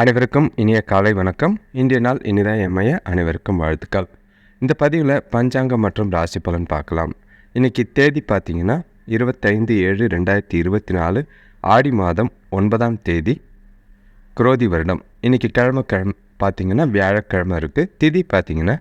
அனைவருக்கும் இனிய காலை வணக்கம். இன்றைய நாள் இனிதான் எம்மைய அனைவருக்கும் வாழ்த்துக்கள். இந்த பதிவில் பஞ்சாங்கம் மற்றும் ராசி பலன் பார்க்கலாம். இன்றைக்கி தேதி பார்த்தீங்கன்னா இருபத்தைந்து ஏழு ரெண்டாயிரத்தி இருபத்தி நாலு ஆடி மாதம் ஒன்பதாம் தேதி குரோதி வருடம். இன்றைக்கி கிழமை கிழமை பார்த்தீங்கன்னா வியாழக்கிழமை இருக்குது திதி பார்த்திங்கன்னா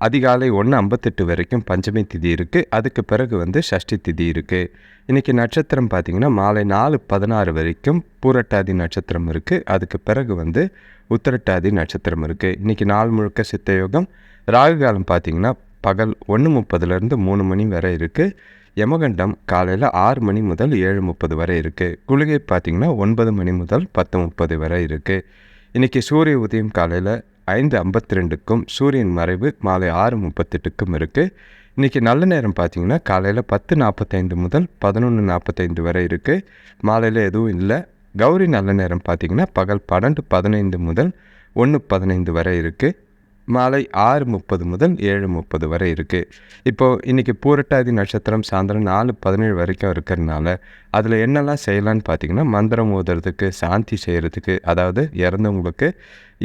அதிகாலை ஒன்று ஐம்பத்தெட்டு வரைக்கும் பஞ்சமி திதி இருக்குது அதுக்கு பிறகு வந்து ஷஷ்டி திதி இருக்குது இன்றைக்கி நட்சத்திரம் பார்த்திங்கன்னா மாலை நாலு பதினாறு வரைக்கும் பூரட்டாதி நட்சத்திரம் இருக்குது அதுக்கு பிறகு வந்து உத்திரட்டாதி நட்சத்திரம் இருக்குது இன்றைக்கி நாள் முழுக்க சித்தயோகம் ராகு காலம் பார்த்திங்கன்னா பகல் ஒன்று முப்பதுலேருந்து மூணு மணி வரை இருக்குது யமகண்டம் காலையில் ஆறு மணி முதல் ஏழு முப்பது வரை இருக்குது குளிகை பார்த்திங்கன்னா ஒன்பது மணி முதல் பத்து முப்பது வரை இருக்குது இன்றைக்கி சூரிய உதயம் காலையில் ஐந்து ஐம்பத்தி ரெண்டுக்கும் சூரியன் மறைவு மாலை ஆறு முப்பத்தெட்டுக்கும் இருக்குது இன்றைக்கி நல்ல நேரம் பார்த்தீங்கன்னா காலையில் பத்து நாற்பத்தைந்து முதல் பதினொன்று நாற்பத்தைந்து வரை இருக்குது மாலையில் எதுவும் இல்லை. கௌரி நல்ல நேரம் பார்த்தீங்கன்னா பகல் பன்னெண்டு பதினைந்து முதல் ஒன்று பதினைந்து வரை இருக்குது மாலை ஆறு முப்பது முதல் ஏழு முப்பது வரை இருக்குது இப்போது இன்றைக்கி பூரட்டாதி நட்சத்திரம் சாயந்தரம் நாலு பதினேழு வரைக்கும் இருக்கிறதுனால அதில் என்னெல்லாம் செய்யலான்னு பார்த்தீங்கன்னா மந்திரம் ஓதுறதுக்கு சாந்தி செய்கிறதுக்கு அதாவது இறந்தவங்களுக்கு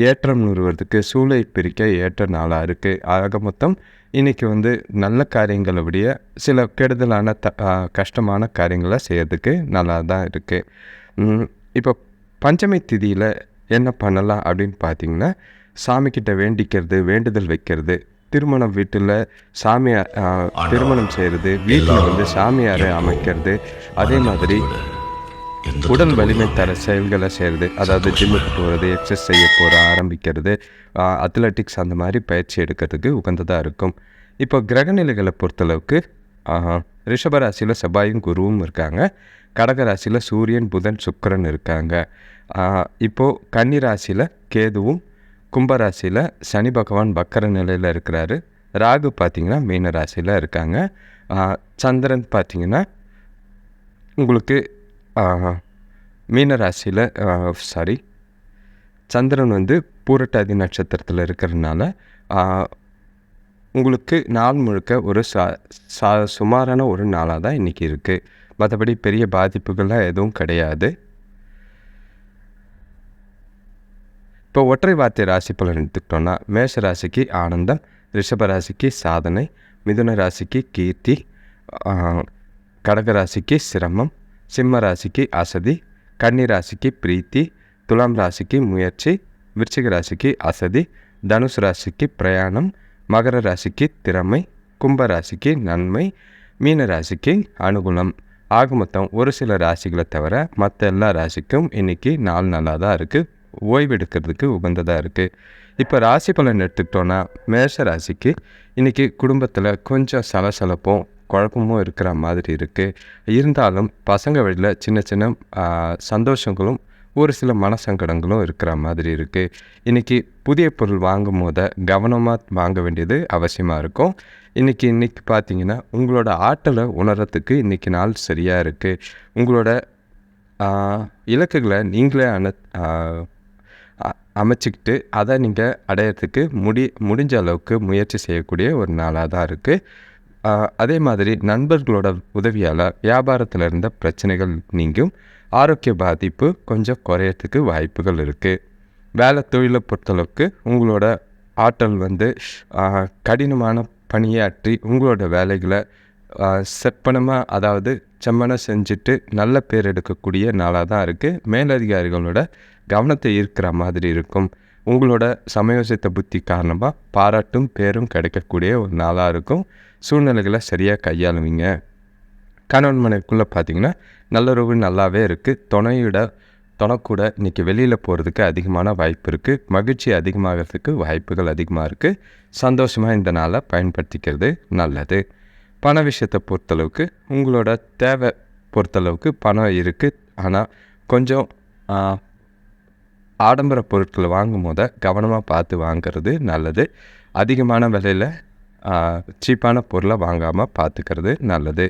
ஏற்றம் நிறுவறதுக்கு சூளை பிரிக்க ஏற்ற நாளாக இருக்குது ஆக மொத்தம் இன்றைக்கி வந்து நல்ல காரியங்களை விட சில கெடுதலான த கஷ்டமான காரியங்களை செய்கிறதுக்கு நல்லா தான் இருக்குது இப்போ பஞ்சமி திதியில் என்ன பண்ணலாம் அப்படின்னு பார்த்தீங்கன்னா சாமிக்கிட்ட வேண்டிக்கிறது வேண்டுதல் வைக்கிறது. திருமணம் வீட்டில் சாமி ஆ, திருமணம் செய்கிறது வீட்டில் வந்து சாமியாரை அமைக்கிறது. அதே மாதிரி உடல் வலிமை தர செயல்களை செய்கிறது அதாவது ஜிம்முக்கு போகிறது எக்ஸசைஸ் செய்ய போகிற ஆரம்பிக்கிறது. அத்லெட்டிக்ஸ் அந்த மாதிரி பயிற்சி எடுக்கிறதுக்கு உகந்ததாக இருக்கும். இப்போ கிரகநிலைகளை பொறுத்தளவுக்கு ரிஷபராசியில் செவ்வாயும் குருவும் இருக்காங்க. கடகராசியில் சூரியன் புதன் சுக்கிரன் இருக்காங்க. இப்போது கன்னிராசியில் கேதுவும் கும்பராசியில் சனி பகவான் பக்கர நிலையில் இருக்கிறாரு. ராகு பார்த்தீங்கன்னா மீன ராசியில் இருக்காங்க. சந்திரன் பார்த்திங்கன்னா உங்களுக்கு மீன ராசியில் சாரி சந்திரன் வந்து பூரட்டாதி நட்சத்திரத்தில் இருக்கிறதுனால உங்களுக்கு நாள் முழுக்க ஒரு சா சா சுமாரான ஒரு நாளாக தான் இன்றைக்கி இருக்குது மற்றபடி பெரிய பாதிப்புகள்லாம் எதுவும் கிடையாது. இப்போ ஒற்றை வார்த்தை ராசி பலன் எடுத்துக்கிட்டோன்னா மேஷ ராசிக்கு ஆனந்தம் ரிஷப ராசிக்கு சாதனை மிதுன ராசிக்கு கீர்த்தி கடக ராசிக்கு சிரமம் சிம்ம ராசிக்கு அசதி கன்னி ராசிக்கு பிரீத்தி துலாம் ராசிக்கு முயற்சி விருச்சிக ராசிக்கு அசதி தனுசு ராசிக்கு பிரயாணம் மகர ராசிக்கு திறமை கும்ப ராசிக்கு நன்மை மீன ராசிக்கு அனுகூலம். ஆக மொத்தம் ஒரு சில ராசிகளை தவிர மற்ற எல்லா ராசிக்கும் இன்றைக்கி நாள் நல்லா தான் இருக்குது ஓய்வெடுக்கிறதுக்கு உகந்ததாக இருக்குது இப்போ ராசி பலன் எடுத்துக்கிட்டோன்னா மேஷ ராசிக்கு இன்றைக்கி குடும்பத்தில் கொஞ்சம் சலசலப்பும் குழப்பமும் இருக்கிற மாதிரி இருக்குது இருந்தாலும் பசங்க வழியில் சின்ன சின்ன சந்தோஷங்களும் ஒரு சில மனசங்கடங்களும் இருக்கிற மாதிரி இருக்குது இன்றைக்கி புதிய பொருள் வாங்கும் போத கவனமாக வாங்க வேண்டியது அவசியமாக இருக்கும். இன்றைக்கி இன்றைக்கி பார்த்தீங்கன்னா உங்களோட ஆற்றலை உணரத்துக்கு இன்றைக்கி நாள் சரியாக இருக்குது உங்களோட இலக்குகளை நீங்களே அன அமைச்சிக்கிட்டு அதை நீங்கள் அடையிறதுக்கு முடி முடிஞ்ச அளவுக்கு முயற்சி செய்யக்கூடிய ஒரு நாளாக தான் இருக்குது அதே மாதிரி நண்பர்களோட உதவியால் வியாபாரத்தில் இருந்த பிரச்சனைகள் நீங்கும். ஆரோக்கிய பாதிப்பு கொஞ்சம் குறையறதுக்கு வாய்ப்புகள் இருக்குது வேலை தொழிலை பொறுத்தளவுக்கு உங்களோட ஆற்றல் வந்து கடினமான பணியாற்றி உங்களோட வேலைகளை செப்பனமாக அதாவது செம்மன செஞ்சுட்டு நல்ல பேர் எடுக்கக்கூடிய நாளாக தான் இருக்குது மேலதிகாரிகளோட கவனத்தை ஈர்க்கிற மாதிரி இருக்கும். உங்களோட சமயோசித்த புத்தி காரணமாக பாராட்டும் பேரும் கிடைக்கக்கூடிய ஒரு நாளாக இருக்கும். சூழ்நிலைகளை சரியாக கையாளுவீங்க. கணவன் மனைவிக்குள்ளே பார்த்தீங்கன்னா நல்லுறவு நல்லாவே இருக்குது துணையோட துணைக்கூட இன்றைக்கி வெளியில் போகிறதுக்கு அதிகமான வாய்ப்பு இருக்குது மகிழ்ச்சி அதிகமாகிறதுக்கு வாய்ப்புகள் அதிகமாக இருக்குது சந்தோஷமாக இந்த நாளை பயன்படுத்திக்கிறது நல்லது. பண விஷயத்தை பொறுத்தளவுக்கு உங்களோட தேவை பொறுத்தளவுக்கு பணம் இருக்குது ஆனால் கொஞ்சம் ஆடம்பர பொருட்கள் வாங்கும் போத கவனமாக பார்த்து வாங்குறது நல்லது. அதிகமான விலையில் சீப்பான பொருளை வாங்காமல் பார்த்துக்கிறது நல்லது.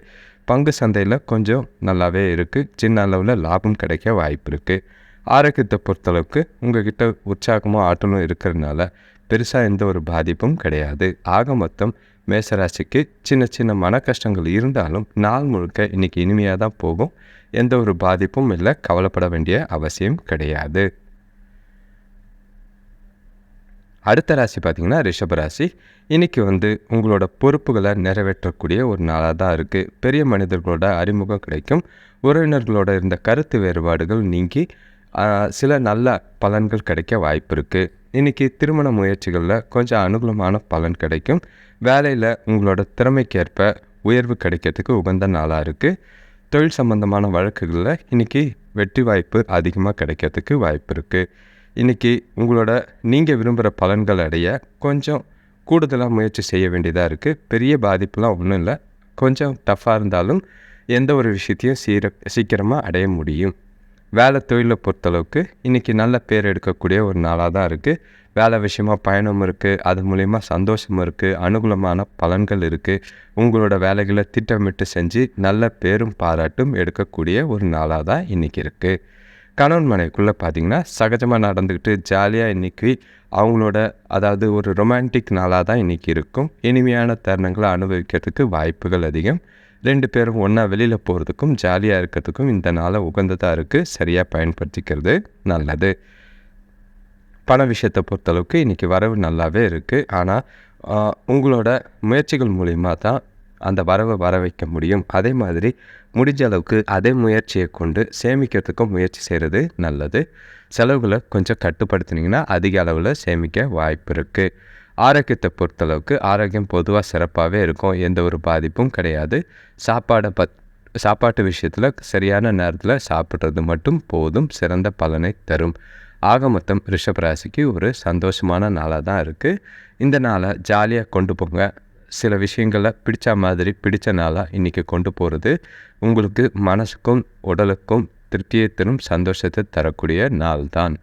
பங்கு சந்தையில் கொஞ்சம் நல்லாவே இருக்குது சின்ன அளவில் லாபம் கிடைக்க வாய்ப்பு இருக்குது ஆரோக்கியத்தை பொறுத்தளவுக்கு உங்ககிட்ட உற்சாகமும் ஆற்றலும் இருக்கிறதுனால பெருசாக எந்த ஒரு பாதிப்பும் கிடையாது. ஆக மொத்தம் மேசராசிக்கு சின்ன சின்ன மன கஷ்டங்கள் இருந்தாலும் நாள் முழுக்க இன்றைக்கி இனிமையாக தான் போகும். எந்த ஒரு பாதிப்பும் இல்லை. கவலைப்பட வேண்டிய அவசியம் கிடையாது. அடுத்த ராசி பார்த்திங்கன்னா ரிஷப ராசி. இன்றைக்கி வந்து உங்களோட பொறுப்புகளை நிறைவேற்றக்கூடிய ஒரு நாளாக தான் இருக்குது பெரிய மனிதர்களோட அறிமுகம் கிடைக்கும். உறவினர்களோட இருந்த கருத்து வேறுபாடுகள் நீங்கி சில நல்ல பலன்கள் கிடைக்க வாய்ப்பு இருக்குது இன்றைக்கி திருமண முயற்சிகளில் கொஞ்சம் அனுகூலமான பலன் கிடைக்கும். வேலையில் உங்களோட திறமைக்கேற்ப உயர்வு கிடைக்கிறதுக்கு உகந்த நாளாக இருக்குது தொழில் சம்பந்தமான வழக்குகளில் இன்றைக்கி வெற்றி வாய்ப்பு அதிகமாக கிடைக்கிறதுக்கு வாய்ப்பு இருக்குது இன்றைக்கி உங்களோட நீங்கள் விரும்புகிற பலன்கள் அடைய கொஞ்சம் கூடுதலாக முயற்சி செய்ய வேண்டியதாக இருக்குது பெரிய பாதிப்புலாம் ஒன்றும் இல்லை. கொஞ்சம் டஃப்பாக இருந்தாலும் எந்த ஒரு விஷயத்தையும் சீர சீக்கிரமாக அடைய முடியும். வேலை தொழிலை பொறுத்தளவுக்கு இன்றைக்கி நல்ல பேர் எடுக்கக்கூடிய ஒரு நாளாக தான் இருக்குது வேலை விஷயமா பயணம் இருக்குது அது மூலிமா சந்தோஷம் இருக்குது அனுகூலமான பலன்கள் இருக்குது உங்களோட வேலைகளை திட்டமிட்டு செஞ்சு நல்ல பேரும் பாராட்டும் எடுக்கக்கூடிய ஒரு நாளாக தான் இன்றைக்கி இருக்குது கணவன் மனைவிக்குள்ளே பார்த்திங்கன்னா சகஜமாக நடந்துக்கிட்டு ஜாலியாக இன்றைக்கி அவங்களோட அதாவது ஒரு ரொமான்டிக் நாளாக தான் இன்றைக்கி இருக்கும். இனிமையான தருணங்களை அனுபவிக்கிறதுக்கு வாய்ப்புகள் அதிகம். ரெண்டு பேரும் ஒன்றா வெளியில் போகிறதுக்கும் ஜாலியாக இருக்கிறதுக்கும் இந்த நாளை உகந்ததாக இருக்குது சரியாக பயன்படுத்திக்கிறது நல்லது. பண விஷயத்தை பொறுத்தளவுக்கு இன்றைக்கி வரவு நல்லாவே இருக்குது ஆனால் உங்களோட முயற்சிகள் மூலிமா தான் அந்த வரவை வர வைக்க முடியும். அதே மாதிரி முடிஞ்ச அளவுக்கு அதே முயற்சியை கொண்டு சேமிக்கிறதுக்கும் முயற்சி செய்கிறது நல்லது. செலவுகளை கொஞ்சம் கட்டுப்படுத்தினீங்கன்னா அதிக அளவில் சேமிக்க வாய்ப்பு இருக்குது ஆரோக்கியத்தை பொறுத்தளவுக்கு ஆரோக்கியம் பொதுவாக சிறப்பாகவே இருக்கும். எந்த ஒரு பாதிப்பும் கிடையாது. சாப்பாடை பத் சாப்பாட்டு விஷயத்தில் சரியான நேரத்தில் சாப்பிட்றது மட்டும் போதும். சிறந்த பலனை தரும். ஆக மொத்தம் ரிஷபராசிக்கு ஒரு சந்தோஷமான நாளாக தான் இருக்குது இந்த நாளை ஜாலியாக கொண்டு போங்க. சில விஷயங்களை பிடிச்ச மாதிரி பிடிச்ச நாளாக இன்றைக்கி கொண்டு போகிறது உங்களுக்கு மனசுக்கும் உடலுக்கும் திருப்தியை தரும் சந்தோஷத்தை தரக்கூடிய நாள் தான்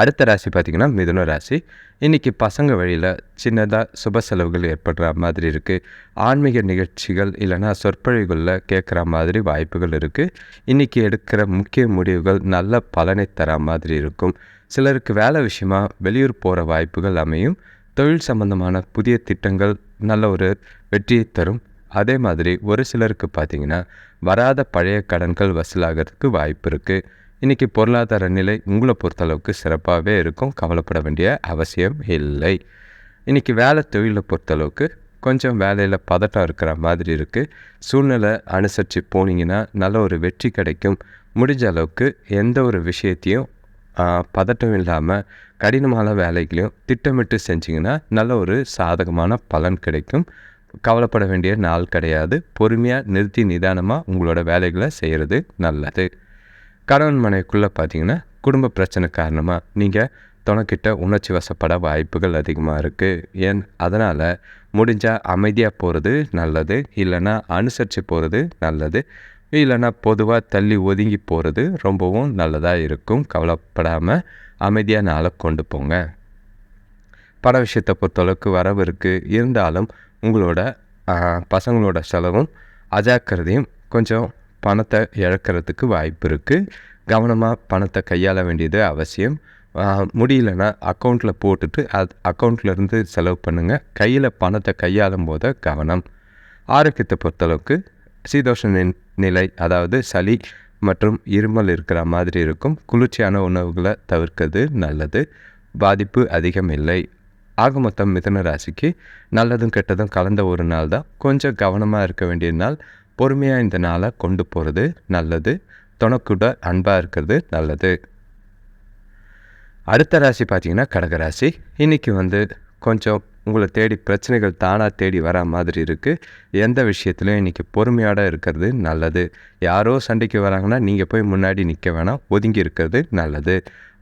அடுத்த ராசி பார்த்திங்கன்னா மிதுன ராசி. இன்றைக்கி பசங்க வழியில் சின்னதாக சுப செலவுகள் ஏற்படுற மாதிரி இருக்குது ஆன்மீக நிகழ்ச்சிகள் இல்லைனா சொற்பொழிவுகளில் கேட்குற மாதிரி வாய்ப்புகள் இருக்குது இன்றைக்கி எடுக்கிற முக்கிய முடிவுகள் நல்ல பலனை தர மாதிரி இருக்கும். சிலருக்கு வேலை விஷயமா வெளியூர் போகிற வாய்ப்புகள் அமையும். தொழில் சம்பந்தமான புதிய திட்டங்கள் நல்ல ஒரு வெற்றியை தரும். அதே மாதிரி ஒரு சிலருக்கு பார்த்திங்கன்னா வராத பழைய கடன்கள் வசூலாகிறதுக்கு வாய்ப்பு இருக்குது இன்றைக்கி பொருளாதார நிலை உங்களை பொறுத்தளவுக்கு சிறப்பாகவே இருக்கும். கவலைப்பட வேண்டிய அவசியம் இல்லை. இன்றைக்கி வேலை தொழிலை பொறுத்தளவுக்கு கொஞ்சம் வேலையில் பதட்டம் இருக்கிற மாதிரி இருக்குது சூழ்நிலை அனுசரித்து போனீங்கன்னா நல்ல ஒரு வெற்றி கிடைக்கும். முடிஞ்ச அளவுக்கு எந்த ஒரு விஷயத்தையும் பதட்டம் இல்லாமல் கடினமான வேலைகளையும் திட்டமிட்டு செஞ்சிங்கன்னா நல்ல ஒரு சாதகமான பலன் கிடைக்கும். கவலைப்பட வேண்டிய நாள் கிடையாது. பொறுமையாக நிறுத்தி நிதானமாக உங்களோட வேலைகளை செய்கிறது நல்லது. கணவன் மனைக்குள்ளே பார்த்தீங்கன்னா குடும்ப பிரச்சனை காரணமாக நீங்கள் துணைக்கிட்ட உணர்ச்சி வசப்பட வாய்ப்புகள் அதிகமாக இருக்குது ஏன்? அதனால் முடிஞ்சால் அமைதியாக போகிறது நல்லது. இல்லைன்னா அனுசரித்து போகிறது நல்லது. இல்லைன்னா பொதுவாக தள்ளி ஒதுங்கி போகிறது ரொம்பவும் நல்லதாக இருக்கும். கவலைப்படாமல் அமைதியாக நாளை கொண்டு போங்க. பட விஷயத்தை பொறுத்தளவுக்கு வரவு இருக்குது இருந்தாலும் உங்களோட பசங்களோட செலவும் அஜாக்கிரதையும் கொஞ்சம் பணத்தை இழக்கிறதுக்கு வாய்ப்பு இருக்குது கவனமாக பணத்தை கையாள வேண்டியது அவசியம். முடியலன்னா அக்கௌண்ட்டில் போட்டுட்டு அது அக்கௌண்ட்லேருந்து செலவு பண்ணுங்கள் கையில் பணத்தை கையாளும் போத கவனம். ஆரோக்கியத்தை பொறுத்தளவுக்கு சீதோஷனின் நிலை அதாவது சளி மற்றும் இருமல் இருக்கிற மாதிரி இருக்கும். குளிர்ச்சியான உணவுகளை தவிர்க்கிறது நல்லது. பாதிப்பு அதிகம் இல்லை. ஆக மொத்தம் மிதன ராசிக்கு நல்லதும் கெட்டதும் கலந்த ஒரு நாள் தான். கொஞ்சம் கவனமாக இருக்க வேண்டிய நாள். பொறுமையாக இந்த நாளை கொண்டு போகிறது நல்லது. துணக்கூட அன்பாக இருக்கிறது நல்லது. அடுத்த ராசி பார்த்திங்கன்னா கடகராசி. இன்றைக்கி வந்து கொஞ்சம் உங்களை தேடி பிரச்சனைகள் தானாக தேடி வர மாதிரி இருக்குது எந்த விஷயத்துலையும் இன்றைக்கி பொறுமையோடு இருக்கிறது நல்லது. யாரோ சண்டைக்கு வராங்கன்னா நீங்கள் போய் முன்னாடி நிற்க வேணாம் ஒதுங்கி இருக்கிறது நல்லது.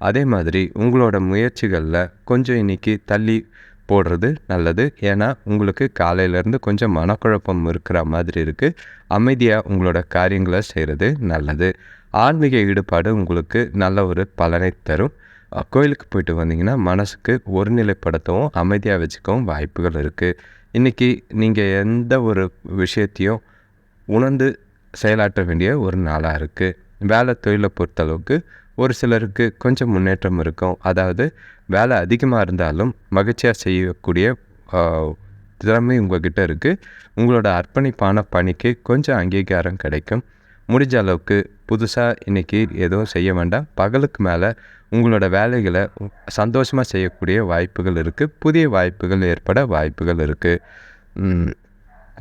அதே மாதிரி உங்களோட முயற்சிகளில் கொஞ்சம் இன்றைக்கி தள்ளி போடுறது நல்லது. ஏன்னா உங்களுக்கு காலையிலேருந்து கொஞ்சம் மனக்குழப்பம் இருக்கிற மாதிரி இருக்குது அமைதியாக உங்களோட காரியங்களை செய்கிறது நல்லது. ஆன்மீக ஈடுபாடு உங்களுக்கு நல்ல ஒரு பலனை தரும். கோயிலுக்கு போயிட்டு வந்தீங்கன்னா மனசுக்கு ஒருநிலைப்படுத்தவும் அமைதியாக வச்சுக்கவும் வாய்ப்புகள் இருக்குது இன்றைக்கி நீங்கள் எந்த ஒரு விஷயத்தையும் உணர்ந்து செயலாற்ற வேண்டிய ஒரு நாளாக இருக்குது வேலை தொழிலை பொறுத்தளவுக்கு ஒரு சிலருக்கு கொஞ்சம் முன்னேற்றம் இருக்கும். அதாவது வேலை அதிகமாக இருந்தாலும் மகிழ்ச்சியாக செய்யக்கூடிய திறமை உங்கள்கிட்ட இருக்குது உங்களோட அர்ப்பணிப்பான பணிக்கு கொஞ்சம் அங்கீகாரம் கிடைக்கும். முடிஞ்ச அளவுக்கு புதுசாக இன்றைக்கி எதுவும் செய்ய வேண்டாம். பகலுக்கு மேலே உங்களோட வேலைகளை சந்தோஷமாக செய்யக்கூடிய வாய்ப்புகள் இருக்குது புதிய வாய்ப்புகள் ஏற்பட வாய்ப்புகள் இருக்குது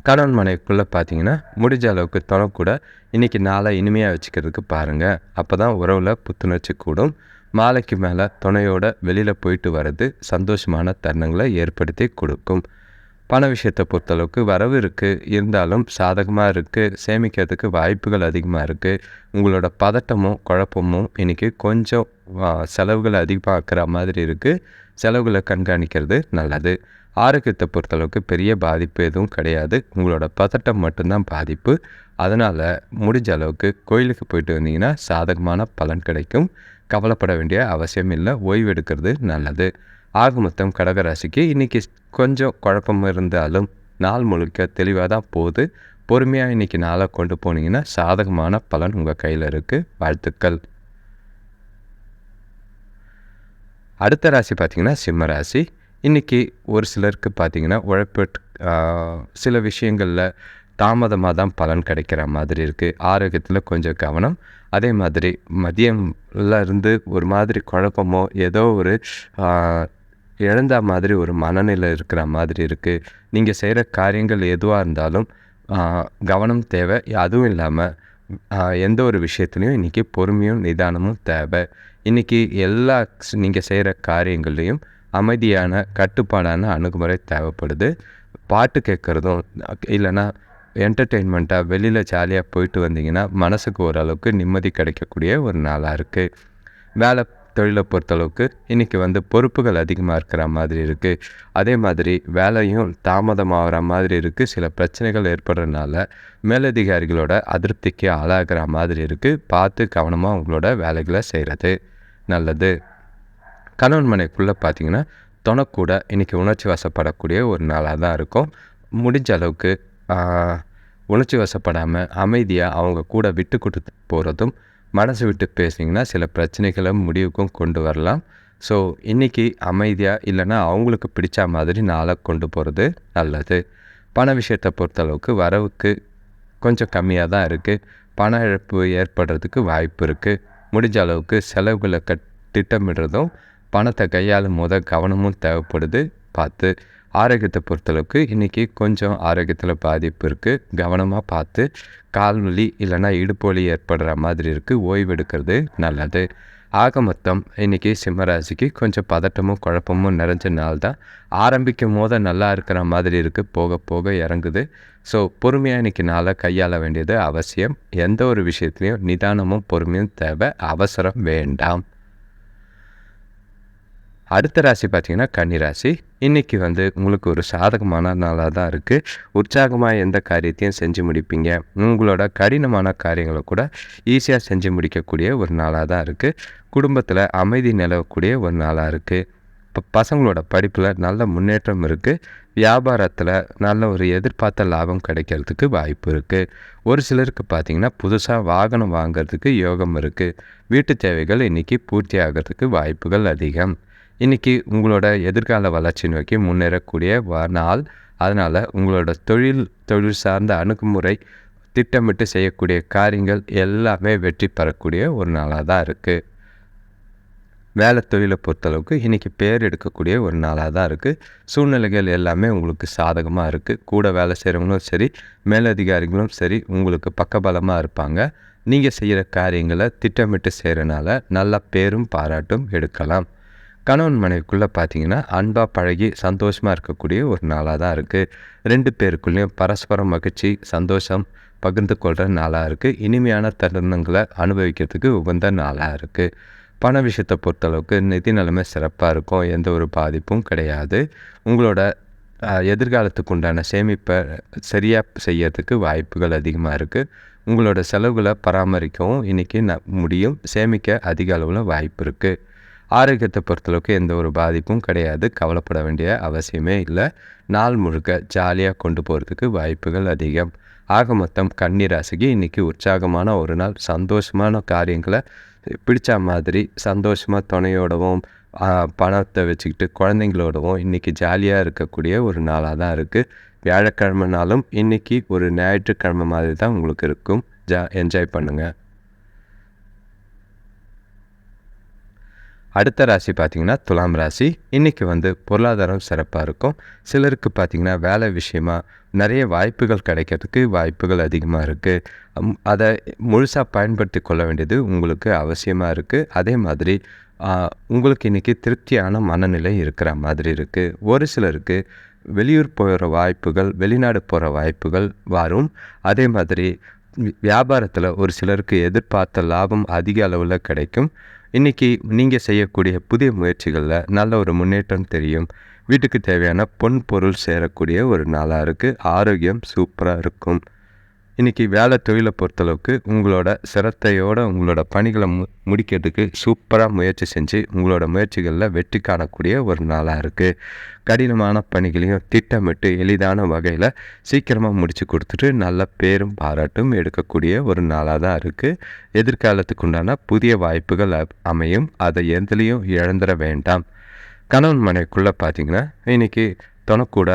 கணவன் மனைவிக்குள்ளே பார்த்தீங்கன்னா முடிஞ்ச அளவுக்கு துணை கூட இன்றைக்கி நாளை இனிமையாக வச்சுக்கிறதுக்கு பாருங்கள் அப்போ தான் உறவில் புத்துணர்ச்சி கூடும். மாலைக்கு மேலே துணையோட வெளியில் போயிட்டு வர்றது சந்தோஷமான தருணங்களை ஏற்படுத்தி கொடுக்கும். பண விஷயத்தை பொறுத்தளவுக்கு வரவு இருக்குது இருந்தாலும் சாதகமாக இருக்குது சேமிக்கிறதுக்கு வாய்ப்புகள் அதிகமாக இருக்குது உங்களோட பதட்டமும் குழப்பமும் இன்றைக்கி கொஞ்சம் செலவுகளை செலவுகள் அதிகமாக்குற மாதிரி இருக்குது செலவுகளை கண்காணிக்கிறது நல்லது. ஆரோக்கியத்தை பொறுத்தளவுக்கு பெரிய பாதிப்பு எதுவும் கிடையாது. உங்களோட பதட்டம் மட்டும்தான் பாதிப்பு. அதனால் முடிஞ்ச அளவுக்கு கோயிலுக்கு போயிட்டு வந்தீங்கன்னா சாதகமான பலன் கிடைக்கும். கவலைப்பட வேண்டிய அவசியம் இல்லை. ஓய்வு எடுக்கிறது நல்லது. ஆக மொத்தம் கடகராசிக்கு இன்றைக்கி கொஞ்சம் குழப்பம் இருந்தாலும் நாள் முழுக்க தெளிவாக தான் போகுது. பொறுமையாக இன்றைக்கி நாளை கொண்டு போனீங்கன்னா சாதகமான பலன் உங்கள் கையில் இருக்குது வாழ்த்துக்கள். அடுத்த ராசி பார்த்திங்கன்னா சிம்ம ராசி. இன்றைக்கி ஒரு சிலருக்கு பார்த்திங்கன்னா உழைப்பு சில விஷயங்களில் தாமதமாக தான் பலன் கிடைக்கிற மாதிரி இருக்குது ஆரோக்கியத்தில் கொஞ்சம் கவனம். அதே மாதிரி மதியம்ல இருந்து ஒரு மாதிரி குழப்பமோ ஏதோ ஒரு இழந்த மாதிரி ஒரு மனநிலை இருக்கிற மாதிரி இருக்குது நீங்கள் செய்கிற காரியங்கள் எதுவாக இருந்தாலும் கவனம் தேவை. அதுவும் இல்லாமல் எந்த ஒரு விஷயத்துலையும் இன்றைக்கி பொறுமையும் நிதானமும் தேவை. இன்றைக்கி எல்லா நீங்கள் செய்கிற காரியங்கள்லேயும் அமைதியான கட்டுப்பாடான அணுகுமுறை தேவைப்படுது. பாட்டு கேட்குறதும் இல்லைன்னா என்டர்டெயின்மெண்ட்டாக வெளியில் ஜாலியாக போயிட்டு வந்தீங்கன்னா மனசுக்கு ஓரளவுக்கு நிம்மதி கிடைக்கக்கூடிய ஒரு நாளாக இருக்குது வேலை தொழிலை பொறுத்தளவுக்கு இன்றைக்கி வந்து பொறுப்புகள் அதிகமாக இருக்கிற மாதிரி இருக்குது அதே மாதிரி வேலையும் தாமதமாகிற மாதிரி இருக்குது சில பிரச்சனைகள் ஏற்படுறதுனால மேலதிகாரிகளோட அதிருப்திக்கு ஆளாகிற மாதிரி இருக்குது பார்த்து கவனமாக உங்களோட வேலைகளை செய்கிறது நல்லது. கணவன் மனைக்குள்ளே பார்த்தீங்கன்னா துணைக்கூட இன்றைக்கி உணர்ச்சி வசப்படக்கூடிய ஒரு நாளாக தான் இருக்கும். முடிஞ்ச அளவுக்கு உணர்ச்சி வசப்படாமல் அமைதியாக அவங்க கூட விட்டு கொடுத்து போகிறதும் மனசு விட்டு பேசிங்கன்னா சில பிரச்சனைகளை முடிவுக்கும் கொண்டு வரலாம். ஸோ இன்றைக்கி அமைதியாக இல்லைன்னா அவங்களுக்கு பிடிச்ச மாதிரி நாளை கொண்டு போகிறது நல்லது. பண விஷயத்தை பொறுத்தளவுக்கு வரவுக்கு கொஞ்சம் கம்மியாக தான் இருக்குது பண இழப்பு ஏற்படுறதுக்கு வாய்ப்பு இருக்குது முடிஞ்ச அளவுக்கு செலவுகளை கட் திட்டமிடுறதும் பணத்தை கையாளும் போத கவனமும் தேவைப்படுது. பார்த்து ஆரோக்கியத்தை பொறுத்தளவுக்கு இன்றைக்கி கொஞ்சம் ஆரோக்கியத்தில் பாதிப்பு இருக்குது கவனமாக பார்த்து கால் வலி இல்லைன்னா இடுப்பு வலி ஏற்படுற மாதிரி இருக்குது ஓய்வு எடுக்கிறது நல்லது. ஆக மொத்தம் இன்றைக்கி சிம்மராசிக்கு கொஞ்சம் பதட்டமும் குழப்பமும் நிறைஞ்ச நாள் தான். ஆரம்பிக்கும் போது நல்லா இருக்கிற மாதிரி இருக்குது போக போக இறங்குது. ஸோ பொறுமையாக இன்றைக்கி நாளை கையாள வேண்டியது அவசியம். எந்த ஒரு விஷயத்துலையும் நிதானமும் பொறுமையும் தேவை. அவசரம் வேண்டாம். அடுத்த ராசி பார்த்தீங்கன்னா கன்னிராசி இன்றைக்கி வந்து உங்களுக்கு ஒரு சாதகமான நாளாக தான் இருக்குது உற்சாகமாக எந்த காரியத்தையும் செஞ்சு முடிப்பீங்க. உங்களோட கடினமான காரியங்களை கூட ஈஸியாக செஞ்சு முடிக்கக்கூடிய ஒரு நாளாக தான் இருக்குது குடும்பத்தில் அமைதி நிலவக்கூடிய ஒரு நாளாக இருக்குது இப்போ பசங்களோட படிப்பில் நல்ல முன்னேற்றம் இருக்குது வியாபாரத்தில் நல்ல ஒரு எதிர்பார்த்த லாபம் கிடைக்கிறதுக்கு வாய்ப்பு இருக்குது ஒரு சிலருக்கு பார்த்திங்கன்னா புதுசாக வாகனம் வாங்குறதுக்கு யோகம் இருக்குது வீட்டு தேவைகள் இன்றைக்கி பூர்த்தி ஆகிறதுக்கு வாய்ப்புகள் அதிகம். இன்றைக்கி உங்களோட எதிர்கால வளர்ச்சி நோக்கி முன்னேறக்கூடிய நாள். அதனால் உங்களோட தொழில் தொழில் சார்ந்த அணுகுமுறை திட்டமிட்டு செய்யக்கூடிய காரியங்கள் எல்லாமே வெற்றி பெறக்கூடிய ஒரு நாளாக தான் இருக்குது வேலை தொழிலை பொறுத்தளவுக்கு இன்றைக்கி பேர் எடுக்கக்கூடிய ஒரு நாளாக தான் இருக்குது சூழ்நிலைகள் எல்லாமே உங்களுக்கு சாதகமாக இருக்குது கூட வேலை செய்கிறவங்களும் சரி மேலதிகாரிகளும் சரி உங்களுக்கு பக்கபலமாக இருப்பாங்க. நீங்கள் செய்கிற காரியங்களை திட்டமிட்டு செய்கிறனால நல்ல பேரும் பாராட்டும் எடுக்கலாம். கணவன் மனைவிக்குள்ளே பார்த்தீங்கன்னா அன்பாக பழகி சந்தோஷமாக இருக்கக்கூடிய ஒரு நாளாக தான் இருக்குது ரெண்டு பேருக்குள்ளேயும் பரஸ்பரம் மகிழ்ச்சி சந்தோஷம் பகிர்ந்து கொள்கிற நாளாக இருக்குது இனிமையான தருணங்களை அனுபவிக்கிறதுக்கு உகந்த நாளாக இருக்குது பண விஷயத்தை பொறுத்தளவுக்கு நிதி நிலைமை சிறப்பாக இருக்கும். எந்த ஒரு பாதிப்பும் கிடையாது. உங்களோட எதிர்காலத்துக்கு உண்டான சேமிப்பை சரியாக செய்யறதுக்கு வாய்ப்புகள் அதிகமாக இருக்குது உங்களோட செலவுகளை பராமரிக்கவும் இன்றைக்கி ந முடியும். சேமிக்க அதிக அளவில் வாய்ப்பு இருக்குது ஆரோக்கியத்தை பொறுத்தளவுக்கு எந்த ஒரு பாதிப்பும் கிடையாது. கவலைப்பட வேண்டிய அவசியமே இல்லை. நாள் முழுக்க ஜாலியாக கொண்டு போகிறதுக்கு வாய்ப்புகள் அதிகம். ஆக மொத்தம் கன்னிராசிக்கு இன்றைக்கி உற்சாகமான ஒரு நாள். சந்தோஷமான காரியங்களை பிடிச்ச மாதிரி சந்தோஷமாக துணையோடவும் பணத்தை வச்சுக்கிட்டு குழந்தைங்களோடவும் இன்றைக்கி ஜாலியாக இருக்கக்கூடிய ஒரு நாளாக தான் இருக்குது வியாழக்கிழமை நாளும் இன்றைக்கி ஒரு ஞாயிற்றுக்கிழமை மாதிரி தான் உங்களுக்கு இருக்கும். ஜா என்ஜாய் பண்ணுங்கள் அடுத்த ராசி பார்த்திங்கன்னா துலாம் ராசி. இன்றைக்கி வந்து பொருளாதாரம் சிறப்பாக இருக்கும். சிலருக்கு பார்த்திங்கன்னா வேலை விஷயமா நிறைய வாய்ப்புகள் கிடைக்கிறதுக்கு வாய்ப்புகள் அதிகமாக இருக்குது அதை முழுசாக பயன்படுத்தி கொள்ள வேண்டியது உங்களுக்கு அவசியமாக இருக்குது அதே மாதிரி உங்களுக்கு இன்றைக்கி திருப்தியான மனநிலை இருக்கிற மாதிரி இருக்குது ஒரு சிலருக்கு வெளியூர் போகிற வாய்ப்புகள் வெளிநாடு போகிற வாய்ப்புகள் வரும். அதே மாதிரி வியாபாரத்தில் ஒரு சிலருக்கு எதிர்பார்த்த லாபம் அதிக அளவில் கிடைக்கும். இன்றைக்கி நீங்கள் செய்யக்கூடிய புதிய முயற்சிகளில் நல்ல ஒரு முன்னேற்றம் தெரியும். வீட்டுக்கு தேவையான பொன் பொருள் சேரக்கூடிய ஒரு நாளாக இருக்குது ஆரோக்கியம் சூப்பராக இருக்கும். இன்றைக்கி வேலை தொழிலை பொறுத்தளவுக்கு உங்களோட சிரத்தையோடு உங்களோட பணிகளை மு முடிக்கிறதுக்கு சூப்பராக முயற்சி செஞ்சு உங்களோட முயற்சிகளில் வெற்றி காணக்கூடிய ஒரு நாளாக இருக்குது கடினமான பணிகளையும் திட்டமிட்டு எளிதான வகையில் சீக்கிரமாக முடித்து கொடுத்துட்டு நல்ல பேரும் பாராட்டும் எடுக்கக்கூடிய ஒரு நாளாக தான் இருக்குது எதிர்காலத்துக்கு உண்டான புதிய வாய்ப்புகள் அமையும். அதை எதுலேயும் இழந்துட வேண்டாம். கணவன் மனைக்குள்ளே பார்த்திங்கன்னா இன்றைக்கி தொணக்கூட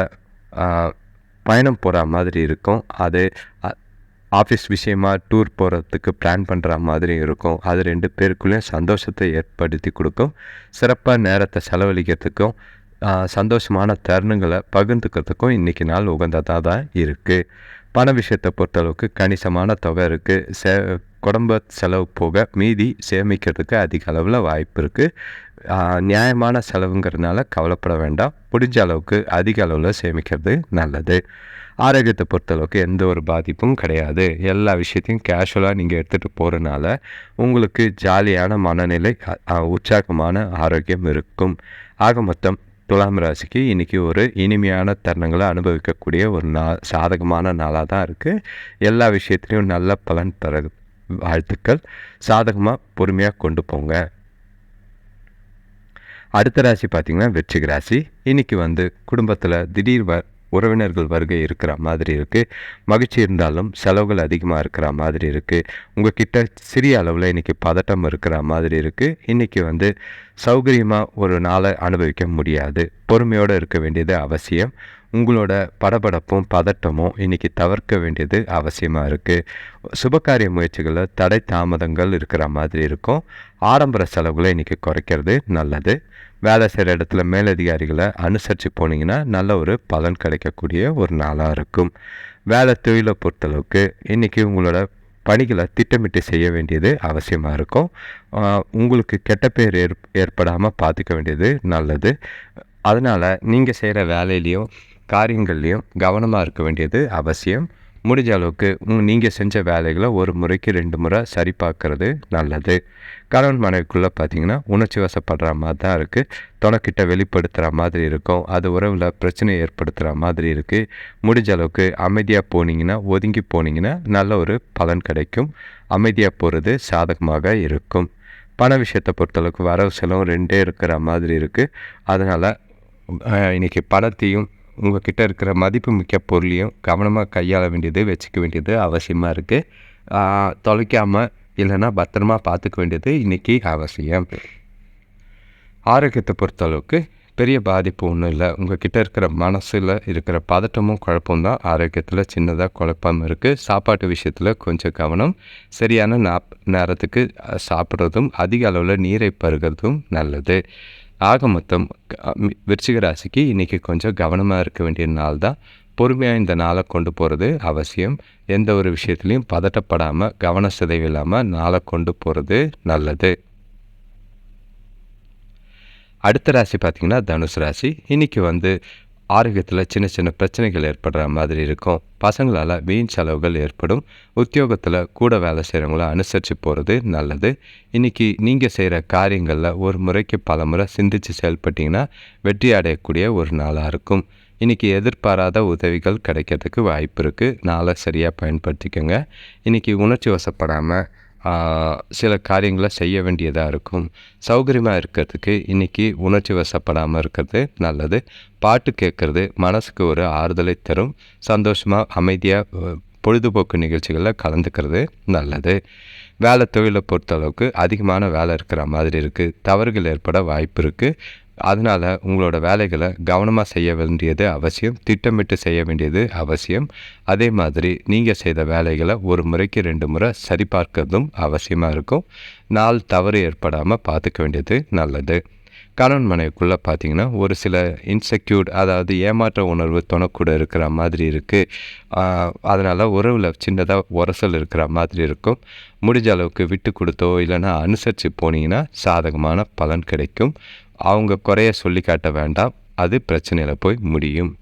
பயணம் போகிற மாதிரி இருக்கும். அது ஆஃபீஸ் விஷயமா டூர் போகிறதுக்கு பிளான் பண்ணுற மாதிரி இருக்கும். அது ரெண்டு பேருக்குள்ளேயும் சந்தோஷத்தை ஏற்படுத்தி கொடுக்கும். சிறப்பாக நேரத்தை செலவழிக்கிறதுக்கும் சந்தோஷமான தருணங்களை பகிர்ந்துக்கிறதுக்கும் இன்றைக்கி நாள் உகந்ததாக தான் இருக்குது பண விஷயத்தை பொறுத்தளவுக்கு கணிசமான தொகை இருக்குது சே குடும்ப செலவு போக மீதி சேமிக்கிறதுக்கு அதிக அளவில் வாய்ப்பு இருக்குது நியாயமான செலவுங்கிறதுனால கவலைப்பட வேண்டாம். முடிஞ்ச அளவுக்கு அதிக அளவில் சேமிக்கிறது நல்லது. ஆரோக்கியத்தை பொறுத்தளவுக்கு எந்த ஒரு பாதிப்பும் கிடையாது. எல்லா விஷயத்தையும் கேஷுவலாக நீங்கள் எடுத்துகிட்டு போகிறனால உங்களுக்கு ஜாலியான மனநிலை உற்சாகமான ஆரோக்கியம் இருக்கும். ஆக மொத்தம் துலாம் ராசிக்கு இன்றைக்கி ஒரு இனிமையான தருணங்களை அனுபவிக்கக்கூடிய ஒரு நா சாதகமான நாளாக தான் இருக்குது எல்லா விஷயத்துலையும் நல்ல பலன் தர வாழ்த்துக்கள். சாதகமாக பொறுமையாக கொண்டு போங்க. அடுத்த ராசி பார்த்திங்கன்னா வெற்றிக ராசி. இன்றைக்கி வந்து குடும்பத்தில் திடீர் வ உறவினர்கள் வருகை இருக்கிற மாதிரி இருக்குது மகிழ்ச்சி இருந்தாலும் செலவுகள் அதிகமாக இருக்கிற மாதிரி இருக்குது உங்கள் கிட்ட சிறிய அளவில் இன்றைக்கி பதட்டம் இருக்கிற மாதிரி இருக்குது இன்றைக்கி வந்து சௌகரியமாக ஒரு நாளை அனுபவிக்க முடியாது. பொறுமையோடு இருக்க வேண்டியது அவசியம். உங்களோட படபடப்பும் பதட்டமும் இன்றைக்கி தவிர்க்க வேண்டியது அவசியமாக இருக்குது சுபகாரிய முயற்சிகளில் தடை தாமதங்கள் இருக்கிற மாதிரி இருக்கும். ஆடம்பர செலவுகளை இன்றைக்கி குறைக்கிறது நல்லது. வேலை செய்கிற இடத்துல மேலதிகாரிகளை அனுசரித்து போனீங்கன்னா நல்ல ஒரு பலன் கிடைக்கக்கூடிய ஒரு நாளாக இருக்கும். வேலை தொழிலை பொறுத்தளவுக்கு இன்றைக்கி உங்களோட பணிகளை திட்டமிட்டு செய்ய வேண்டியது அவசியமாக இருக்கும். உங்களுக்கு கெட்ட பேர் ஏற் ஏற்படாமல் பார்த்துக்க வேண்டியது நல்லது. அதனால் நீங்கள் செய்கிற வேலையிலையும் காரியங்கள்லேயும் கவனமாக இருக்க வேண்டியது அவசியம். முடிஞ்ச அளவுக்கு நீங்கள் செஞ்ச வேலைகளை ஒரு முறைக்கு ரெண்டு முறை சரி பார்க்குறது நல்லது. கணவன் மனைவிக்குள்ளே பார்த்தீங்கன்னா உணர்ச்சி வசப்படுற மாதிரி தான் இருக்குது துணைக்கிட்ட வெளிப்படுத்துகிற மாதிரி இருக்கும். அது உறவில் பிரச்சனை ஏற்படுத்துகிற மாதிரி இருக்குது முடிஞ்ச அளவுக்கு அமைதியாக போனீங்கன்னா ஒதுங்கி போனீங்கன்னா நல்ல ஒரு பலன் கிடைக்கும். அமைதியாக போகிறது சாதகமாக இருக்கும். பண விஷயத்தை பொறுத்தளவுக்கு வரவு செலவும் ரெண்டே இருக்கிற மாதிரி இருக்குது அதனால் இன்றைக்கி பணத்தையும் உங்கள் கிட்டே இருக்கிற மதிப்பு மிக்க பொருளையும் கவனமாக கையாள வேண்டியது வச்சுக்க வேண்டியது அவசியமாக இருக்குது தொலைக்காமல் இல்லைன்னா பத்திரமா பார்த்துக்க வேண்டியது இன்றைக்கி அவசியம். ஆரோக்கியத்தை பொறுத்தளவுக்கு பெரிய பாதிப்பு ஒன்றும் இல்லை. உங்கள் கிட்டே இருக்கிற மனசில் இருக்கிற பதட்டமும் குழப்பம் தான் ஆரோக்கியத்தில் சின்னதாக குழப்பம் இருக்குது சாப்பாட்டு விஷயத்தில் கொஞ்சம் கவனம். சரியான நாப் நேரத்துக்கு சாப்பிட்றதும் அதிக அளவில் நீரை பருகிறதும் நல்லது. ஆக மொத்தம் விருச்சிக ராசிக்கு இன்றைக்கி கொஞ்சம் கவனமாக இருக்க வேண்டிய நாள் தான். பொறுமையாக இந்த நாளை கொண்டு போகிறது அவசியம். எந்த ஒரு விஷயத்துலையும் பதட்டப்படாமல் கவன சிதைவு இல்லாமல் நாளை கொண்டு போகிறது நல்லது. அடுத்த ராசி பார்த்திங்கன்னா தனுசு ராசி. இன்றைக்கி வந்து ஆரோக்கியத்தில் சின்ன சின்ன பிரச்சனைகள் ஏற்படுற மாதிரி இருக்கும். பசங்களால் வீண் செலவுகள் ஏற்படும். உத்தியோகத்தில் கூட வேலை செய்கிறவங்கள அனுசரித்து போகிறது நல்லது. இன்றைக்கி நீங்கள் செய்கிற காரியங்களில் ஒரு முறைக்கு பல முறை சிந்தித்து செயல்பட்டிங்கன்னா வெற்றி அடையக்கூடிய ஒரு நாளாக இருக்கும். இன்றைக்கி எதிர்பாராத உதவிகள் கிடைக்கிறதுக்கு வாய்ப்பு இருக்குது நாளை சரியாக பயன்படுத்திக்கோங்க. இன்றைக்கி உணர்ச்சி வசப்படாமல் சில காரியங்களை செய்ய வேண்டியதாக இருக்கும். சௌகரியமாக இருக்கிறதுக்கு இன்றைக்கி உணர்ச்சி வசப்படாமல் இருக்கிறது நல்லது. பாட்டு கேட்குறது மனசுக்கு ஒரு ஆறுதலை தரும். சந்தோஷமாக அமைதியாக பொழுதுபோக்கு நிகழ்ச்சிகளில் கலந்துக்கிறது நல்லது. வேலை தொழிலை பொறுத்தளவுக்கு அதிகமான வேலை இருக்கிற மாதிரி இருக்குது தவறுகள் ஏற்பட வாய்ப்பு இருக்குது அதனால் உங்களோட வேலைகளை கவனமாக செய்ய வேண்டியது அவசியம் திட்டமிட்டு செய்ய வேண்டியது அவசியம். அதே மாதிரி நீங்கள் செய்த வேலைகளை ஒரு முறைக்கு ரெண்டு முறை சரிபார்க்கறதும் அவசியமாக இருக்கும். நாள் தவறு ஏற்படாமல் பார்த்துக்க வேண்டியது நல்லது. கணவன் மனைவிக்குள்ளே பார்த்தீங்கன்னா ஒரு சில இன்செக்யூர்ட் அதாவது ஏமாற்ற உணர்வு துணக்கூட இருக்கிற மாதிரி இருக்குது அதனால் உறவில் சின்னதாக உரசல் இருக்கிற மாதிரி இருக்கும். முடிஞ்ச அளவுக்கு விட்டு கொடுத்தோ இல்லைன்னா அனுசரித்து போனீங்கன்னா சாதகமான பலன் கிடைக்கும். அவங்க குறைய சொல்லி காட்ட வேண்டாம். அது பிரச்சனையில் போய் முடியும்.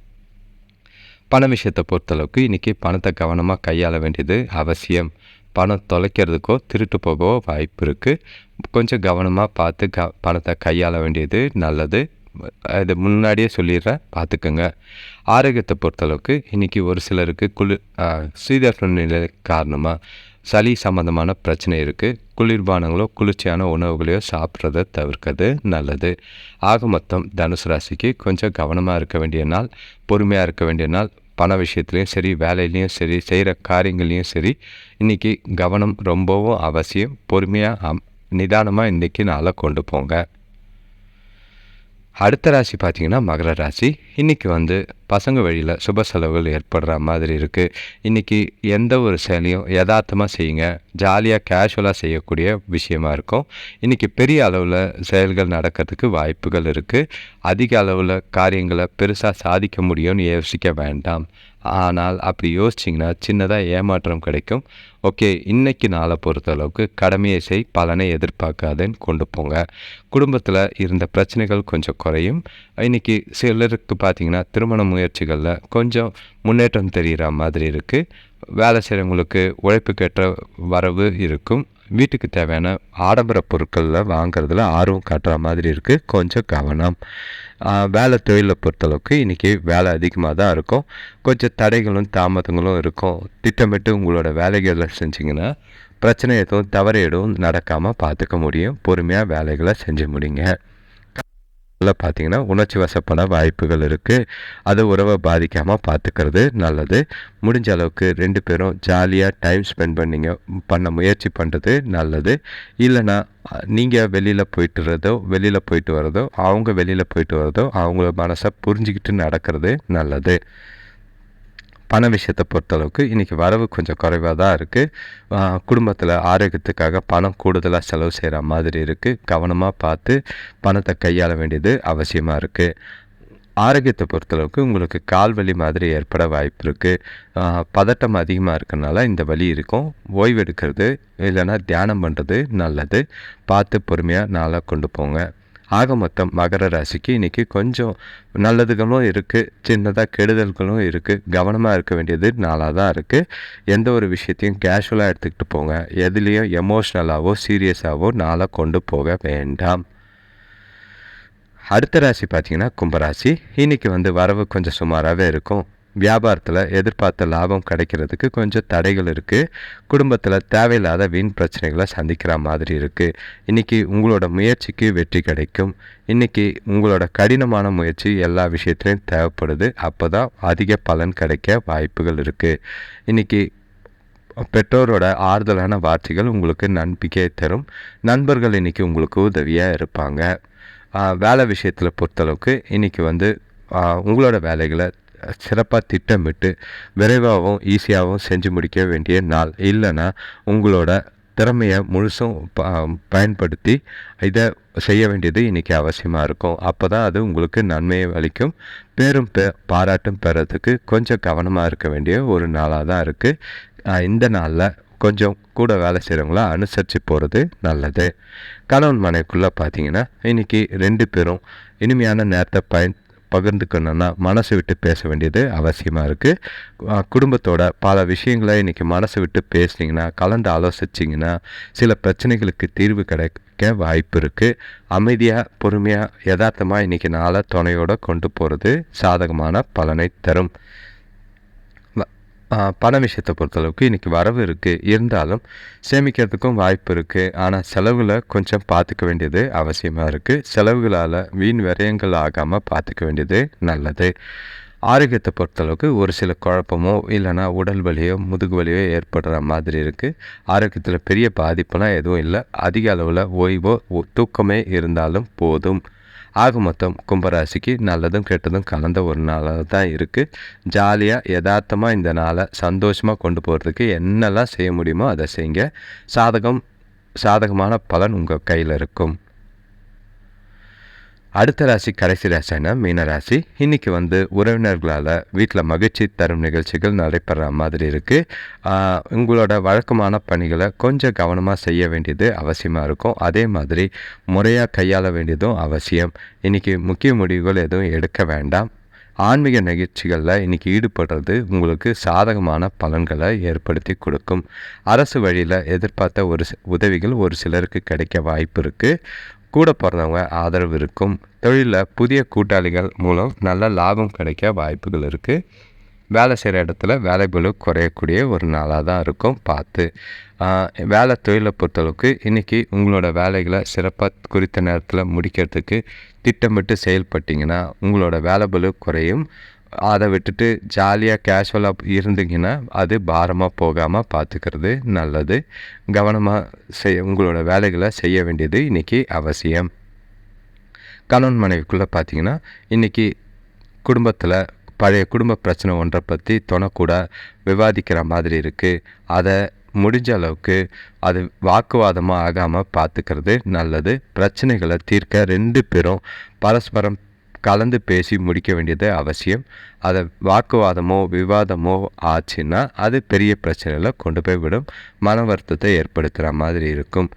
பண விஷயத்தை பொறுத்தளவுக்கு இன்றைக்கி பணத்தை கவனமாக கையாள வேண்டியது அவசியம். பணம் தொலைக்கிறதுக்கோ திருட்டு போகவோ வாய்ப்பு இருக்குது கொஞ்சம் கவனமாக பார்த்து க பணத்தை கையாள வேண்டியது நல்லது. இது முன்னாடியே சொல்லிடுறேன் பார்த்துக்கோங்க. ஆரோக்கியத்தை பொறுத்தளவுக்கு இன்றைக்கி ஒரு சிலருக்கு குளிர் சீதர்ப்ப நிலை காரணமாக சளி சம்மந்தமான பிரச்சனை இருக்குது குளிர்பானங்களோ குளிர்ச்சியான உணவுகளையோ சாப்பிட்றத தவிர்க்கிறது நல்லது. ஆக மொத்தம் தனுசு ராசிக்கு கொஞ்சம் கவனமாக இருக்க வேண்டிய நாள் பொறுமையாக இருக்க வேண்டிய நாள். பண விஷயத்துலையும் சரி வேலையிலையும் சரி செய்கிற காரியங்கள்லேயும் சரி இன்றைக்கி கவனம் ரொம்பவும் அவசியம். பொறுமையாக நிதானமாக இன்றைக்கி நாளை கொண்டு போங்க. அடுத்த ராசி பார்த்திங்கன்னா மகர ராசி. இன்றைக்கி வந்து பசங்க வழியில் சுப செலவுகள் ஏற்படுற மாதிரி இருக்குது இன்றைக்கி எந்த ஒரு செயலையும் யதார்த்தமாக செய்யுங்க. ஜாலியாக கேஷுவலாக செய்யக்கூடிய விஷயமா இருக்கும். இன்றைக்கி பெரிய அளவில் செயல்கள் நடக்கிறதுக்கு வாய்ப்புகள் இருக்குது அதிக அளவில் காரியங்களை பெருசாக சாதிக்க முடியும்னு யோசிக்க வேண்டாம். ஆனால் அப்படி யோசிச்சிங்கன்னா சின்னதாக ஏமாற்றம் கிடைக்கும். ஓகே இன்றைக்கி நாளை பொறுத்தளவுக்கு கடமையை செய் பலனை எதிர்பார்க்காதேன்னு கொண்டு போங்க. குடும்பத்தில் இருந்த பிரச்சனைகள் கொஞ்சம் குறையும். இன்றைக்கி சிலருக்கு பார்த்திங்கன்னா திருமண முயற்சிகளில் கொஞ்சம் முன்னேற்றம் தெரிகிற மாதிரி இருக்குது வேலை செய்கிறவங்களுக்கு உழைப்புக்கேற்ற வரவு இருக்கும். வீட்டுக்கு தேவையான ஆடம்பர பொருட்களில் வாங்குறதுல ஆர்வம் காட்டுற மாதிரி இருக்குது கொஞ்சம் கவனம். வேலை தொழிலை பொறுத்தளவுக்கு இன்றைக்கி வேலை அதிகமாக தான் இருக்கும். கொஞ்சம் தடைகளும் தாமதங்களும் இருக்கும். திட்டமிட்டு உங்களோட வேலைகளை செஞ்சிங்கன்னா பிரச்சனை எதுவும் தவறு எதுவும் நடக்காமல் பார்த்துக்க முடியும். பொறுமையாக வேலைகளை செஞ்சு முடியுங்க பார்த்தீங்கன்னா உணர்ச்சி வசப்பட வாய்ப்புகள் இருக்குது அது உறவை பாதிக்காமல் பார்த்துக்கிறது நல்லது. முடிஞ்ச அளவுக்கு ரெண்டு பேரும் ஜாலியாக டைம் ஸ்பெண்ட் பண்ணிங்க பண்ண முயற்சி பண்ணுறது நல்லது. இல்லைன்னா நீங்கள் வெளியில் போயிட்டுறதோ வெளியில் போயிட்டு வரதோ அவங்க வெளியில் போயிட்டு வரதோ அவங்கள மனசை புரிஞ்சுக்கிட்டு நடக்கிறது நல்லது. பண விஷயத்தை பொறுத்தளவுக்கு இன்றைக்கி வரவு கொஞ்சம் குறைவாக தான் இருக்குது குடும்பத்தில் ஆரோக்கியத்துக்காக பணம் கூடுதலாக செலவு செய்கிற மாதிரி இருக்குது கவனமாக பார்த்து பணத்தை கையாள வேண்டியது அவசியமாக இருக்குது ஆரோக்கியத்தை பொறுத்தளவுக்கு உங்களுக்கு கால் வலி மாதிரி ஏற்பட வாய்ப்பு இருக்குது பதட்டம் அதிகமாக இருக்கனால இந்த வலி இருக்கும். ஓய்வு எடுக்கிறது இல்லைன்னா தியானம் பண்ணுறது நல்லது. பார்த்து பொறுமையாக நாளாக கொண்டு போங்க. ஆக மொத்தம் மகர ராசிக்கு இன்றைக்கி கொஞ்சம் நல்லதுகளும் இருக்குது சின்னதாக கெடுதல்களும் இருக்குது கவனமாக இருக்க வேண்டியது நாளாக தான் இருக்குது எந்த ஒரு விஷயத்தையும் கேஷுவலாக எடுத்துக்கிட்டு போங்க. எதுலேயும் எமோஷ்னலாகவோ சீரியஸாகவோ நாளாக கொண்டு போக வேண்டாம். அடுத்த ராசி பார்த்திங்கன்னா கும்பராசி. இன்றைக்கி வந்து வரவு கொஞ்சம் சுமாராகவே இருக்கும். வியாபாரத்தில் எதிர்பார்த்த லாபம் கிடைக்கிறதுக்கு கொஞ்சம் தடைகள் இருக்குது குடும்பத்தில் தேவையில்லாத வீண் பிரச்சனைகளை சந்திக்கிற மாதிரி இருக்குது இன்றைக்கி உங்களோட முயற்சிக்கு வெற்றி கிடைக்கும். இன்றைக்கி உங்களோட கடினமான முயற்சி எல்லா விஷயத்துலையும் தேவைப்படுது. அப்போ தான் அதிக பலன் கிடைக்க வாய்ப்புகள் இருக்குது இன்றைக்கி பெற்றோரோட ஆறுதலான வார்த்தைகள் உங்களுக்கு நம்பிக்கையை தரும். நண்பர்கள் இன்றைக்கி உங்களுக்கு உதவியாக இருப்பாங்க. வேலை விஷயத்தில் பொறுத்தளவுக்கு இன்றைக்கி வந்து உங்களோட வேலைகளை சிறப்பாக திட்டமிட்டு விரைவாகவும் ஈஸியாகவும் செஞ்சு முடிக்க வேண்டிய நாள். இல்லைன்னா உங்களோட திறமையை முழுசும் ப பயன்படுத்தி இதை செய்ய வேண்டியது இன்றைக்கி அவசியமாக இருக்கும். அப்போ தான் அது உங்களுக்கு நன்மையை அளிக்கும். பேரும் பெ பாராட்டும் பெறத்துக்கு கொஞ்சம் கவனமாக இருக்க வேண்டிய ஒரு நாளாக தான் இருக்குது இந்த நாளில் கொஞ்சம் கூட வேலை செய்கிறவங்கள அனுசரித்து போகிறது நல்லது. கணவன் மனைக்குள்ளே பார்த்தீங்கன்னா இன்றைக்கி ரெண்டு பேரும் இனிமையான நேரத்தை பயன் பகிர்ந்துக்கணுன்னா மனசு விட்டு பேச வேண்டியது அவசியமாக இருக்குது குடும்பத்தோட பல விஷயங்களை இன்றைக்கி மனசு விட்டு பேசுனீங்கன்னா கலந்து ஆலோசிச்சிங்கன்னா சில பிரச்சனைகளுக்கு தீர்வு கிடைக்க வாய்ப்பு இருக்குது அமைதியாக பொறுமையாக யதார்த்தமாக இன்றைக்கி நாளை துணையோடு கொண்டு போகிறது சாதகமான பலனை தரும். பண விஷயத்தை பொறுத்தளவுக்கு இன்றைக்கி வரவு இருக்குது இருந்தாலும் சேமிக்கிறதுக்கும் வாய்ப்பு இருக்குது ஆனால் செலவில் கொஞ்சம் பார்த்துக்க வேண்டியது அவசியமாக இருக்குது செலவுகளால் வீண் விரயங்கள் ஆகாமல் பார்த்துக்க வேண்டியது நல்லது. ஆரோக்கியத்தை பொறுத்தளவுக்கு ஒரு சில குழப்பமோ இல்லைனா உடல் வலியோ முதுகு வலியோ ஏற்படுற மாதிரி இருக்குது ஆரோக்கியத்தில் பெரிய பாதிப்புலாம் எதுவும் இல்லை. அதிக அளவில் ஓய்வோ தூக்கமே இருந்தாலும் போதும். ஆக மொத்தம் கும்பராசிக்கு நல்லதும் கெட்டதும் கலந்த ஒரு நாளாக தான் இருக்குது ஜாலியாக யதார்த்தமாக இந்த நாளை சந்தோஷமாக கொண்டு போகிறதுக்கு என்னெல்லாம் செய்ய முடியுமோ அதை செய்யுங்க. சாதகம் சாதகமான பலன் உங்கள் கையில் இருக்கும். அடுத்த ராசி கடைசி ராசினா மீன ராசி. இன்றைக்கி வந்து உறவினர்களால் வீட்டில் மகிழ்ச்சி தரும் நிகழ்ச்சிகள் நடைபெற மாதிரி இருக்குது உங்களோட வழக்கமான பணிகளை கொஞ்சம் கவனமாக செய்ய வேண்டியது அவசியமாக இருக்கும். அதே மாதிரி முறையாக கையாள வேண்டியதும் அவசியம். இன்றைக்கி முக்கிய முடிவுகள் எதுவும் எடுக்க வேண்டாம். ஆன்மீக நிகழ்ச்சிகளில் இன்றைக்கி ஈடுபடுறது உங்களுக்கு சாதகமான பலன்களை ஏற்படுத்தி கொடுக்கும். அரசு வழியில் எதிர்பார்த்த ஒரு உதவிகள் ஒரு சிலருக்கு கிடைக்க வாய்ப்பு இருக்குது கூட பிறந்தவங்க ஆதரவு இருக்கும். தொழிலில் புதிய கூட்டாளிகள் மூலம் நல்ல லாபம் கிடைக்க வாய்ப்புகள் இருக்குது வேலை செய்கிற இடத்துல வேலை குறையக்கூடிய ஒரு நாளாக தான் இருக்கும் பார்த்து. வேலை தொழிலை பொறுத்தளவுக்கு இன்றைக்கி உங்களோட வேலைகளை சிறப்பாக குறித்த நேரத்தில் முடிக்கிறதுக்கு திட்டமிட்டு செயல்பட்டிங்கன்னா உங்களோட வேலை குறையும். அதை விட்டுட்டு ஜாலியாக கேஷுவலாக இருந்தீங்கன்னா அது பாரமாக போகாமல் பார்த்துக்கிறது நல்லது. கவனமாக செய்ய உங்களோட வேலைகளை செய்ய வேண்டியது இன்றைக்கி அவசியம். கணவன் மனைவிக்குள்ளே பார்த்தீங்கன்னா இன்றைக்கி குடும்பத்தில் பழைய குடும்ப பிரச்சனை ஒன்றை பற்றி தொணக்கூட விவாதிக்கிற மாதிரி இருக்குது அதை முடிஞ்ச அளவுக்கு அது வாக்குவாதமாக ஆகாமல் பார்த்துக்கிறது நல்லது. பிரச்சனைகளை தீர்க்க ரெண்டு பேரும் பரஸ்பரம் கலந்து பேசி முடிக்க வேண்டியது அவசியம். அதை வாக்குவாதமோ விவாதமோ ஆச்சுன்னா அது பெரிய பிரச்சனையில் கொண்டு போய் விடும். மன வருத்தத்தை ஏற்படுத்துகிற மாதிரி இருக்கும்.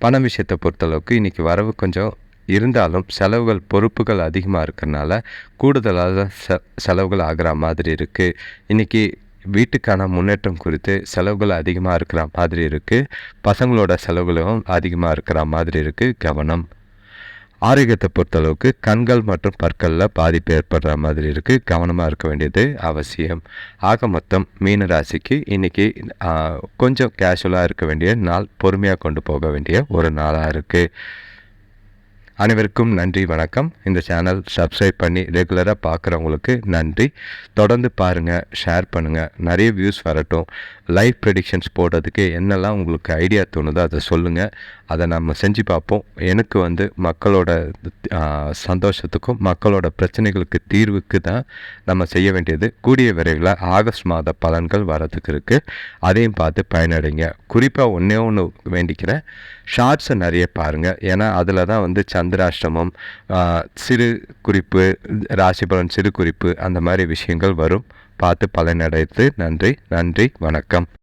பண விஷயத்தை பொறுத்தளவுக்கு இன்றைக்கி வரவு கொஞ்சம் இருந்தாலும் செலவுகள் பொறுப்புகள் அதிகமாக இருக்கிறனால கூடுதலாக செ செலவுகள் ஆகிற மாதிரி இருக்குது இன்றைக்கி வீட்டுக்கான முன்னேற்றம் குறித்து செலவுகள் அதிகமாக இருக்கிற மாதிரி இருக்குது பசங்களோட செலவுகளும் அதிகமாக இருக்கிற மாதிரி இருக்குது கவனம். ஆரோக்கியத்தை பொறுத்தளவுக்கு கண்கள் மற்றும் பற்களில் பாதிப்பு ஏற்படுற மாதிரி இருக்குது கவனமாக இருக்க வேண்டியது அவசியம். ஆக மொத்தம் மீன ராசிக்கு இன்றைக்கி கொஞ்சம் கேஷுவலாக இருக்க வேண்டிய நாள் பொறுமையாக கொண்டு போக வேண்டிய ஒரு நாளாக இருக்குது அனைவருக்கும் நன்றி வணக்கம். இந்த சேனல் சப்ஸ்கிரைப் பண்ணி ரெகுலராக பார்க்குறவங்களுக்கு நன்றி. தொடர்ந்து பாருங்கள் ஷேர் பண்ணுங்கள் நிறைய வியூஸ் வரட்டும். லைவ் ப்ரெடிக்ஷன்ஸ் போடுறதுக்கு என்னெல்லாம் உங்களுக்கு ஐடியா தோணுதோ அதை சொல்லுங்கள் அதை நம்ம செஞ்சு பார்ப்போம். எனக்கு வந்து மக்களோட சந்தோஷத்துக்கும் மக்களோட பிரச்சனைகளுக்கு தீர்வுக்கு தான் நம்ம செய்ய வேண்டியது. கூடிய விரைவில் ஆகஸ்ட் மாத பலன்கள் வரதுக்கு இருக்குது அதையும் பார்த்து பயனடைங்க. குறிப்பாக ஒன்றே ஒன்று வேண்டிக்கிறேன். ஷார்ட்ஸை நிறைய பாருங்கள் ஏன்னா அதில் தான் வந்து சந்திராஷ்டமம் சிறு குறிப்பு ராசிபலன் சிறு குறிப்பு அந்த மாதிரி விஷயங்கள் வரும். பார்த்து பலனடைத்து நன்றி நன்றி வணக்கம்.